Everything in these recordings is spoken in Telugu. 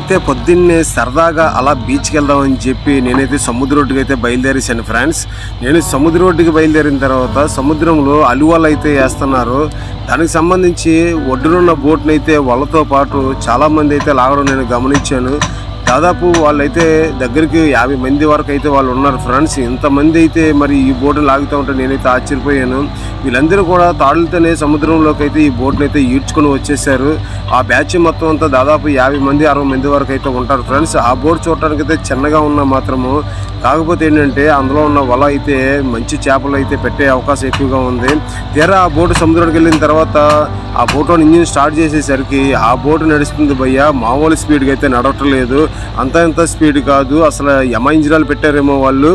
అయితే పొద్దున్నే సరదాగా అలా బీచ్కి వెళ్దామని చెప్పి నేనైతే సముద్ర రోడ్డుకి అయితే బయలుదేరేసాను ఫ్రెండ్స్. నేను సముద్ర రోడ్డుకి బయలుదేరిన తర్వాత సముద్రంలో అలువలు అయితే వేస్తున్నారు. దానికి సంబంధించి ఒడ్డునున్న బోట్ని అయితే వాళ్ళతో పాటు చాలామంది అయితే లాగడం నేను గమనించాను. దాదాపు వాళ్ళైతే దగ్గరికి యాభై మంది వరకు అయితే వాళ్ళు ఉన్నారు ఫ్రెండ్స్. ఇంతమంది అయితే మరి ఈ బోట్ని లాగుతూ ఉంటే నేనైతే ఆశ్చర్యపోయాను. వీళ్ళందరూ కూడా తాడులతోనే సముద్రంలోకి అయితే ఈ బోట్ని అయితే ఈడ్చుకొని వచ్చేసారు. ఆ బ్యాచ్ మొత్తం అంతా దాదాపు యాభై మంది అరవై మంది వరకు అయితే ఉంటారు ఫ్రెండ్స్. ఆ బోట్ చూడటానికి అయితే చిన్నగా ఉన్న మాత్రము. కాకపోతే ఏంటంటే అందులో ఉన్న వల అయితే మంచి చేపలు అయితే పెట్టే అవకాశం ఎక్కువగా ఉంది. తీరా ఆ బోటు సముద్రానికి వెళ్ళిన తర్వాత ఆ బోట్ ఇంజిన్ స్టార్ట్ చేసేసరికి ఆ బోటు నడుస్తుంది భయ్య. మామూలు స్పీడ్గా అయితే నడవటం లేదు అంత ఎంత స్పీడ్ కాదు. అసలు యమ ఇంజినాలు పెట్టారేమో వాళ్ళు.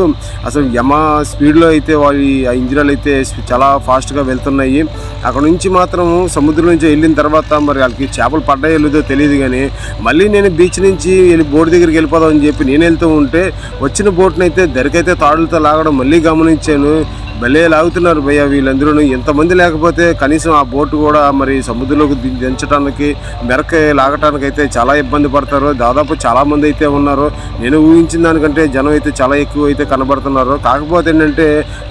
అసలు యమ స్పీడ్లో అయితే వాళ్ళు ఆ ఇంజినాలు అయితే చాలా ఫాస్ట్గా వెళ్తున్నాయి. అక్కడ నుంచి మాత్రం సముద్రం నుంచి వెళ్ళిన తర్వాత మరి వాళ్ళకి చేపలు పడ్డాయో లేదో తెలియదు కానీ మళ్ళీ నేను బీచ్ నుంచి వెళ్ళి బోట్ దగ్గరికి వెళ్ళిపోదామని చెప్పి నేను వెళ్తూ ఉంటే వచ్చిన బోట్ని అయితే దరికైతే తాడులతో లాగడం మళ్ళీ గమనించాను. భలే లాగుతున్నారు భయ్య వీళ్ళందరూ ఎంతమంది లేకపోతే కనీసం ఆ బోటు కూడా మరి సముద్రంలోకి దించడానికి మెరక లాగటానికి అయితే చాలా ఇబ్బంది పడతారు. దాదాపు చాలామంది అయితే ఉన్నారు. నేను ఊహించిన దానికంటే జనం అయితే చాలా ఎక్కువ అయితే కనబడుతున్నారు. కాకపోతే ఏంటంటే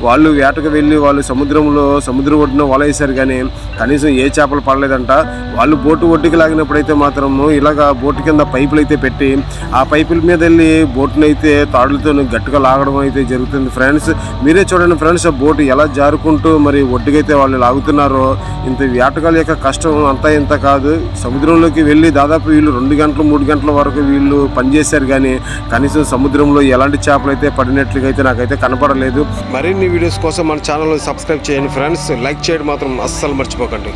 వాళ్ళు వేటకు వెళ్ళి వాళ్ళు సముద్రంలో సముద్ర ఒడ్డున వలేసారు కానీ కనీసం ఏ చేపలు పడలేదంట. వాళ్ళు బోటు ఒడ్డుకి లాగినప్పుడు అయితే మాత్రము ఇలాగా బోటు కింద పైపులు అయితే పెట్టి ఆ పైపుల మీద వెళ్ళి బోటునైతే తాడులతో గట్టిగా లాగడం అయితే జరుగుతుంది ఫ్రెండ్స్. మీరే చూడండి ఫ్రెండ్స్ బోటు ఎలా జారుకుంటూ మరి ఒడ్డుకైతే వాళ్ళు లాగుతున్నారో ఇంత వేటగాళ్ళ యొక్క కష్టం అంతా ఇంత కాదు. సముద్రంలోకి వెళ్ళి దాదాపు వీళ్ళు రెండు గంటలు మూడు గంటల వరకు వీళ్ళు పనిచేశారు కానీ కనీసం సముద్రంలో ఎలాంటి చేపలు అయితే పడినట్లుగా అయితే నాకైతే కనపడలేదు. మరిన్ని వీడియోస్ కోసం మన ఛానల్ సబ్స్క్రైబ్ చేయండి ఫ్రెండ్స్. లైక్ చేయడం మాత్రం అస్సలు మర్చిపోకండి.